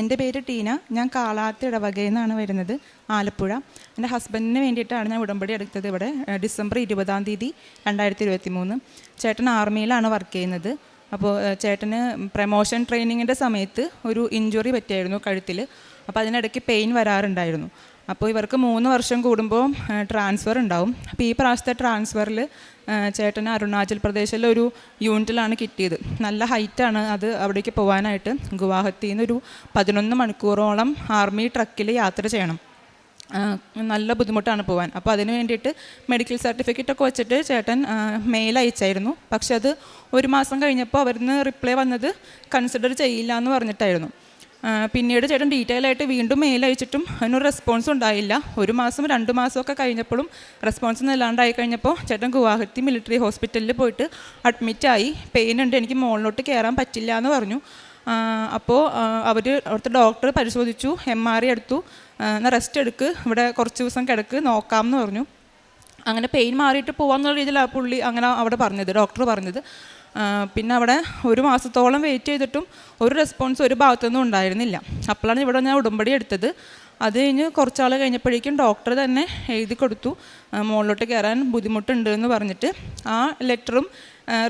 എന്റെ പേര് ടീന. ഞാൻ കാളാത്ത് ഇടവകയിൽ നിന്നാണ് വരുന്നത് ആലപ്പുഴ. എന്റെ ഹസ്ബൻഡിന് വേണ്ടിയിട്ടാണ് ഞാൻ ഉടമ്പടി എടുത്തത് ഇവിടെ ഡിസംബർ ഇരുപതാം തീയതി രണ്ടായിരത്തി ഇരുപത്തി മൂന്ന് ചേട്ടൻ ആർമിയിലാണ് വർക്ക് ചെയ്യുന്നത്. അപ്പോൾ ചേട്ടന് പ്രമോഷൻ ട്രെയിനിങ്ങിന്റെ സമയത്ത് ഒരു ഇഞ്ചുറി പറ്റിയായിരുന്നു കഴുത്തിൽ. അപ്പോൾ അതിനിടയ്ക്ക് പെയിൻ വരാറുണ്ടായിരുന്നു. അപ്പോൾ ഇവർക്ക് മൂന്ന് വർഷം കൂടുമ്പോൾ ട്രാൻസ്ഫർ ഉണ്ടാവും. അപ്പോൾ ഈ പ്രാവശ്യത്തെ ട്രാൻസ്ഫറിൽ ചേട്ടന് അരുണാചൽ പ്രദേശിലെ ഒരു യൂണിറ്റിലാണ് കിട്ടിയത്. നല്ല ഹൈറ്റാണ് അത് അവിടേക്ക് പോകാനായിട്ട് ഗുവാഹത്തിയിൽ നിന്ന് ഒരു പതിനൊന്ന് മണിക്കൂറോളം ആർമി ട്രക്കിൽ യാത്ര ചെയ്യണം. നല്ല ബുദ്ധിമുട്ടാണ് പോകാൻ അപ്പോൾ അതിന് വേണ്ടിയിട്ട് മെഡിക്കൽ സർട്ടിഫിക്കറ്റ് ഒക്കെ വെച്ചിട്ട് ചേട്ടൻ മെയിൽ അയച്ചായിരുന്നു. പക്ഷെ അത് ഒരു മാസം കഴിഞ്ഞപ്പോൾ അവരിന്ന് റിപ്ലൈ വന്നത് കൺസിഡർ ചെയ്യില്ല എന്ന് പറഞ്ഞിട്ടായിരുന്നു. പിന്നീട് ചേട്ടൻ ഡീറ്റെയിൽ ആയിട്ട് വീണ്ടും മെയിൽ അയച്ചിട്ടും അതിനൊരു റെസ്പോൺസ് ഉണ്ടായില്ല. ഒരു മാസം രണ്ട് മാസമൊക്കെ കഴിഞ്ഞപ്പോഴും റെസ്പോൺസ് ഇല്ലാണ്ടായി കഴിഞ്ഞപ്പോൾ ചേട്ടൻ ഗുവാഹത്തി മിലിറ്ററി ഹോസ്പിറ്റലിൽ പോയിട്ട് അഡ്മിറ്റായി പെയിൻ ഉണ്ട് എനിക്ക് മുകളിലോട്ട് കയറാൻ പറ്റില്ല എന്ന് പറഞ്ഞു. അപ്പോൾ അവർ അവിടുത്തെ ഡോക്ടർ പരിശോധിച്ചു എം ആർ ഐ എടുത്തു. എന്നാൽ റെസ്റ്റ് എടുക്ക് ഇവിടെ കുറച്ച് ദിവസം കിടക്ക് നോക്കാം എന്ന് പറഞ്ഞു. അങ്ങനെ പെയിൻ മാറിയിട്ട് പോകാമെന്നുള്ള രീതിയിലാണ് പുള്ളി അങ്ങനെ അവിടെ പറഞ്ഞത് ഡോക്ടർ പറഞ്ഞത്. പിന്നെ അവിടെ ഒരു മാസത്തോളം വെയിറ്റ് ചെയ്തിട്ടും ഒരു റെസ്പോൺസ് ഒരു ഭാഗത്തുനിന്നും ഉണ്ടായിരുന്നില്ല. അപ്പോഴാണ് ഇവിടെ ഞാൻ ഉടമ്പടി എടുത്തത്. അത് കഴിഞ്ഞ് കുറച്ചാൾ കഴിഞ്ഞപ്പോഴേക്കും ഡോക്ടർ തന്നെ എഴുതി കൊടുത്തു. മുകളിലോട്ട് കയറാൻ ബുദ്ധിമുട്ടുണ്ട് എന്ന് പറഞ്ഞിട്ട് ആ ലെറ്ററും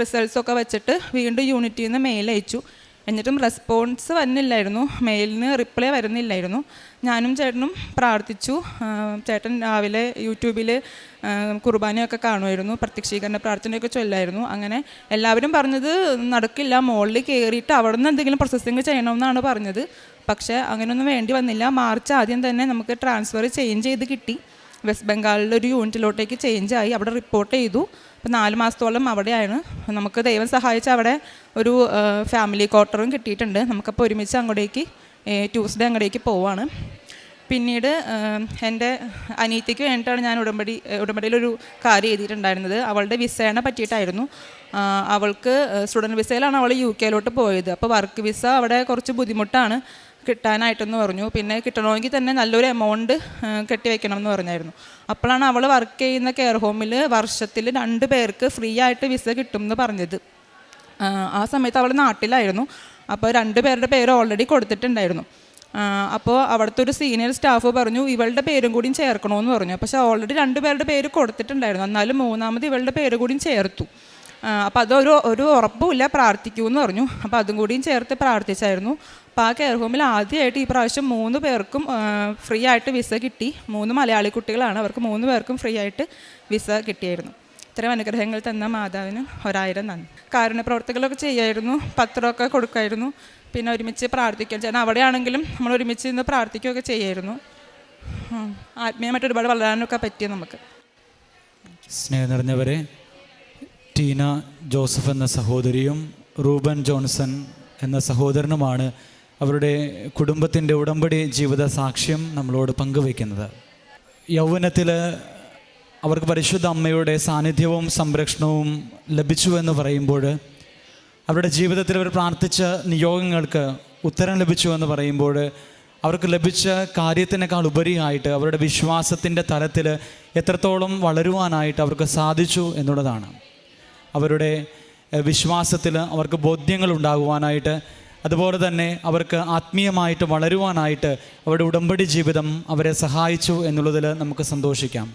റിസൾട്ട്സൊക്കെ വെച്ചിട്ട് വീണ്ടും യൂണിറ്റിൽ നിന്ന് മെയിൽ അയച്ചു. എന്നിട്ടും റെസ്പോൺസ് വന്നില്ലായിരുന്നു. മെയിലിന് റിപ്ലൈ വരുന്നില്ലായിരുന്നു. ഞാനും ചേട്ടനും പ്രാർത്ഥിച്ചു. ചേട്ടൻ രാവിലെ യൂട്യൂബിൽ കുർബാനയൊക്കെ കാണുമായിരുന്നു. പ്രത്യക്ഷീകരണ പ്രാർത്ഥനയൊക്കെ ചൊല്ലായിരുന്നു. അങ്ങനെ എല്ലാവരും പറഞ്ഞത് നടക്കില്ല മുകളിൽ കയറിയിട്ട് അവിടെ നിന്ന് എന്തെങ്കിലും പ്രോസസ്സിങ് ചെയ്യണമെന്നാണ് പറഞ്ഞത്. പക്ഷേ അങ്ങനെയൊന്നും വേണ്ടി വന്നില്ല. മാർച്ച് ആദ്യം തന്നെ നമുക്ക് ട്രാൻസ്ഫർ ചേഞ്ച് ചെയ്ത് കിട്ടി. വെസ്റ്റ് ബംഗാളിലൊരു യൂണിറ്റിലോട്ടേക്ക് ചേഞ്ച് ആയി. അവിടെ റിപ്പോർട്ട് ചെയ്തു. അപ്പോൾ നാല് മാസത്തോളം അവിടെയാണ്. നമുക്ക് ദൈവം സഹായിച്ച് അവിടെ ഒരു ഫാമിലി ക്വാർട്ടറും കിട്ടിയിട്ടുണ്ട്. നമുക്കപ്പോൾ ഒരുമിച്ച് അങ്ങോട്ടേക്ക് ട്യൂസ്ഡേ അങ്ങോട്ടേക്ക് പോവാണ്. പിന്നീട് എന്റെ അനീത്തിക്ക് വേണ്ടിയിട്ടാണ് ഞാൻ ഉടമ്പടി ഉടമ്പടിയിലൊരു കാര്യം എഴുതിയിട്ടുണ്ടായിരുന്നത്. അവളുടെ വിസേനെ പറ്റിയിട്ടായിരുന്നു. അവൾക്ക് സ്റ്റുഡന്റ് വിസയിലാണ് അവൾ യു കെയിലോട്ട് പോയത്. അപ്പോൾ വർക്ക് വിസ അവിടെ കുറച്ച് ബുദ്ധിമുട്ടാണ്. കിട്ടാനായിട്ടെന്ന് പറഞ്ഞു. പിന്നെ കിട്ടണമെങ്കിൽ തന്നെ നല്ലൊരു എമൗണ്ട് കെട്ടി വെക്കണം എന്ന് പറഞ്ഞായിരുന്നു. അപ്പോഴാണ് അവൾ വർക്ക് ചെയ്യുന്ന കെയർ ഹോമിൽ വർഷത്തിൽ രണ്ട് പേർക്ക് ഫ്രീ ആയിട്ട് വിസ കിട്ടും എന്ന് പറഞ്ഞത്. ആ സമയത്ത് അവൾ നാട്ടിലായിരുന്നു. അപ്പോൾ രണ്ട് പേരുടെ പേര് ഓൾറെഡി കൊടുത്തിട്ടുണ്ടായിരുന്നു. അപ്പോൾ അവിടുത്തെ ഒരു സീനിയർ സ്റ്റാഫ് പറഞ്ഞു ഇവളുടെ പേരും കൂടിയും ചേർക്കണമെന്ന് പറഞ്ഞു. പക്ഷേ ഓൾറെഡി രണ്ട് പേരുടെ പേര് കൊടുത്തിട്ടുണ്ടായിരുന്നു. എന്നാലും മൂന്നാമത് ഇവളുടെ പേര് കൂടിയും ചേർത്തു. അപ്പോൾ അതൊരു ഒരു ഉറപ്പുമില്ല പ്രാർത്ഥിക്കൂ എന്ന് പറഞ്ഞു. അപ്പോൾ അതും കൂടിയും ചേർത്ത് പ്രാർത്ഥിച്ചായിരുന്നു. അപ്പോൾ ആ കെയർ ഹോമിൽ ആദ്യമായിട്ട് ഈ പ്രാവശ്യം മൂന്ന് പേർക്കും ഫ്രീ ആയിട്ട് വിസ കിട്ടി. മൂന്ന് മലയാളി കുട്ടികളാണ്. അവർക്ക് മൂന്ന് പേർക്കും ഫ്രീ ആയിട്ട് വിസ കിട്ടിയായിരുന്നു. ഇത്രയും അനുഗ്രഹങ്ങൾ തന്ന മാതാവിന് ഒരായിരം നന്ദി. കാരുണ്യ പ്രവർത്തികളൊക്കെ ചെയ്യായിരുന്നു. പത്രമൊക്കെ കൊടുക്കുമായിരുന്നു പിന്നെ ഒരുമിച്ച് പ്രാർത്ഥിക്കുകയും ചെയ്യണം അവിടെയാണെങ്കിലും നമ്മൾ ഒരുമിച്ച് നിന്ന് പ്രാർത്ഥിക്കുകയൊക്കെ ചെയ്യായിരുന്നു. ആത്മീയമായിട്ട് ഒരുപാട് വളരാനൊക്കെ പറ്റി നമുക്ക്. സ്നേഹം നിറഞ്ഞവരെ ടീന ജോസഫ് എന്ന സഹോദരിയും റൂബൻ ജോൺസൺ എന്ന സഹോദരനുമാണ് അവരുടെ കുടുംബത്തിന്റെ ഉടമ്പടി ജീവിത സാക്ഷ്യം നമ്മളോട് പങ്കുവയ്ക്കുന്നത്. യൗവനത്തിൽ അവർക്ക് പരിശുദ്ധ അമ്മയുടെ സാന്നിധ്യവും സംരക്ഷണവും ലഭിച്ചു എന്ന് പറയുമ്പോൾ അവരുടെ ജീവിതത്തിൽ അവർ പ്രാർത്ഥിച്ച നിയോഗങ്ങൾക്ക് ഉത്തരം ലഭിച്ചു എന്ന് പറയുമ്പോൾ അവർക്ക് ലഭിച്ച കാര്യത്തിനേക്കാൾ ഉപരിയായിട്ട് അവരുടെ വിശ്വാസത്തിന്റെ തലത്തിൽ എത്രത്തോളം വളരുവാനായിട്ട് അവർക്ക് സാധിച്ചു എന്നുള്ളതാണ്. അവരുടെ വിശ്വാസത്തിൽ അവർക്ക് ബോധ്യങ്ങൾ ഉണ്ടാകുവാനായിട്ട് അതുപോലെ തന്നെ അവർക്ക് ആത്മീയമായിട്ട് വളരുവാനായിട്ട് അവരുടെ ഉടമ്പടി ജീവിതം അവരെ സഹായിച്ചു എന്നുള്ളതിൽ നമുക്ക് സന്തോഷിക്കാം.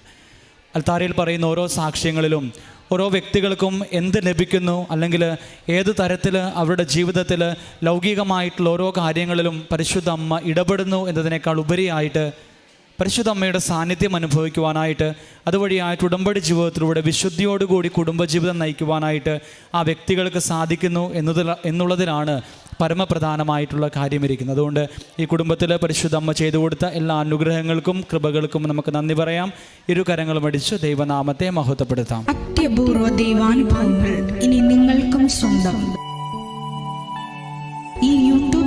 അൽത്താരയിൽ പറയുന്ന ഓരോ സാക്ഷ്യങ്ങളിലും ഓരോ വ്യക്തികൾക്കും എന്ത് ലഭിക്കുന്നു അല്ലെങ്കിൽ ഏത് തരത്തിൽ അവരുടെ ജീവിതത്തിൽ ലൗകികമായിട്ടുള്ള ഓരോ കാര്യങ്ങളിലും പരിശുദ്ധ അമ്മ ഇടപെടുന്നു എന്നതിനേക്കാൾ ഉപരിയായിട്ട് പരിശുദ്ധ അമ്മയുടെ സാന്നിധ്യം അനുഭവിക്കുവാനായിട്ട് അതുവഴി ആ ഉടമ്പടി ജീവിതത്തിലൂടെ വിശുദ്ധിയോടുകൂടി കുടുംബജീവിതം നയിക്കുവാനായിട്ട് ആ വ്യക്തികൾക്ക് സാധിക്കുന്നു എന്നതിൽ എന്നുള്ളതിലാണ് പരമപ്രധാനമായിട്ടുള്ള കാര്യമിരിക്കുന്നത്. അതുകൊണ്ട് ഈ കുടുംബത്തിൽ പരിശുദ്ധ അമ്മ ചെയ്തു കൊടുത്ത എല്ലാ അനുഗ്രഹങ്ങൾക്കും കൃപകൾക്കും നമുക്ക് നന്ദി പറയാം. ഇരു കരങ്ങളും അടിച്ച് ദൈവനാമത്തെ മഹത്വപ്പെടുത്താം. അത്യപൂർവ ദൈവാനുഭവങ്ങൾ ഇനി നിങ്ങൾക്കും സ്വന്തം. ഈ യൂട്യൂബ്